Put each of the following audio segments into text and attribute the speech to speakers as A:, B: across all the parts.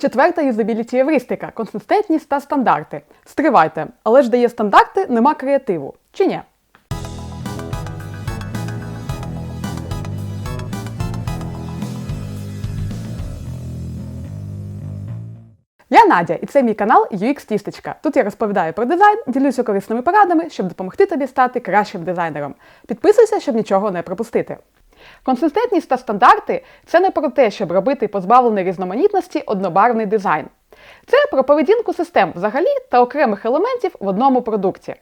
A: Четверта юзабіліті євристика консистентність та стандарти. Стривайте, але ж дає стандарти, нема креативу. Чи ні? Я Надя, і це мій канал UX Тістечка. Тут я розповідаю про дизайн, ділюся корисними порадами, щоб допомогти тобі стати кращим дизайнером. Підписуйся, щоб нічого не пропустити. Консистентність та стандарти це не про те, щоб робити позбавлений різноманітності однобарвний дизайн. Це про поведінку систем взагалі та окремих елементів в одному продукті.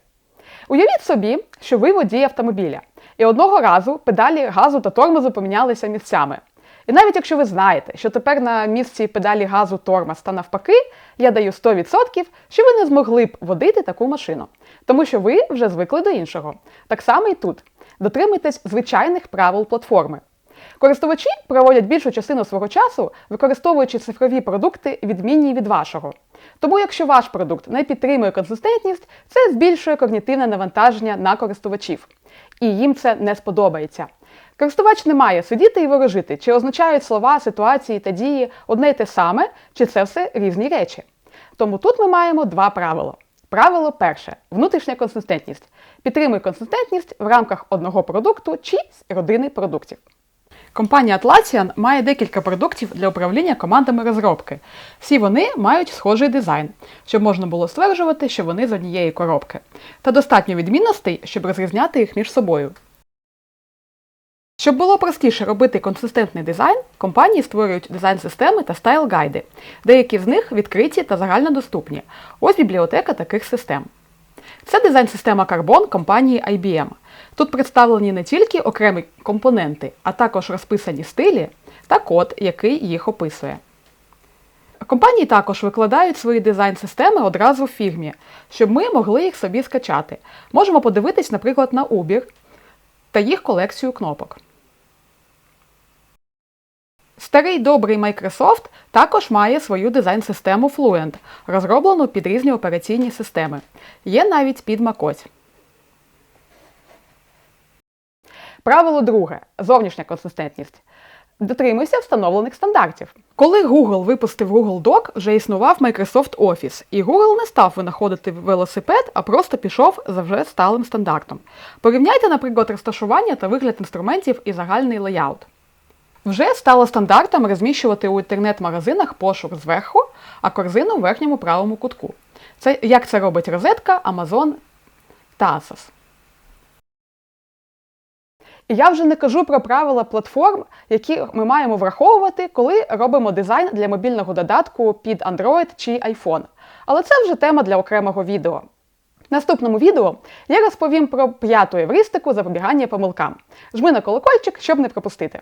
A: Уявіть собі, що ви водій автомобіля, і одного разу педалі газу та тормозу помінялися місцями. І навіть якщо ви знаєте, що тепер на місці педалі газу тормоз та навпаки, я даю 100%, що ви не змогли б водити таку машину, тому що ви вже звикли до іншого. Так само і тут. Дотримуйтесь звичайних правил платформи. Користувачі проводять більшу частину свого часу, використовуючи цифрові продукти, відмінні від вашого. Тому, якщо ваш продукт не підтримує консистентність, це збільшує когнітивне навантаження на користувачів. І їм це не сподобається. Користувач не має сидіти і ворожити, чи означають слова, ситуації та дії одне й те саме, чи це все різні речі. Тому тут ми маємо два правила. Правило перше внутрішня консистентність. Підтримуй консистентність в рамках одного продукту чи родини продуктів. Компанія Atlassian має декілька продуктів для управління командами розробки. Всі вони мають схожий дизайн, щоб можна було стверджувати, що вони з однієї коробки, та достатньо відмінностей, щоб розрізняти їх між собою. Щоб було простіше робити консистентний дизайн, компанії створюють дизайн-системи та стайл-гайди. Деякі з них відкриті та загальнодоступні. Ось бібліотека таких систем. Це дизайн-система Carbon компанії IBM. Тут представлені не тільки окремі компоненти, а також розписані стилі та код, який їх описує. Компанії також викладають свої дизайн-системи одразу в фірмі, щоб ми могли їх собі скачати. Можемо подивитись, наприклад, на Uber та їх колекцію кнопок. Старий добрий Microsoft також має свою дизайн-систему Fluent, розроблену під різні операційні системи. Є навіть під macOS. Правило друге зовнішня консистентність. Дотримуйся встановлених стандартів. Коли Google випустив Google Doc, вже існував Microsoft Office, і Google не став винаходити велосипед, а просто пішов за вже сталим стандартом. Порівняйте, наприклад, розташування та вигляд інструментів і загальний леяут. Вже стало стандартом розміщувати у інтернет-магазинах пошук зверху, а корзину в верхньому правому кутку. Це як це робить розетка, Amazon та Asos. І я вже не кажу про правила платформ, які ми маємо враховувати, коли робимо дизайн для мобільного додатку під Android чи iPhone. Але це вже тема для окремого відео. В наступному відео я розповім про п'яту евристику запобігання помилкам. Жми на колокольчик, щоб не пропустити.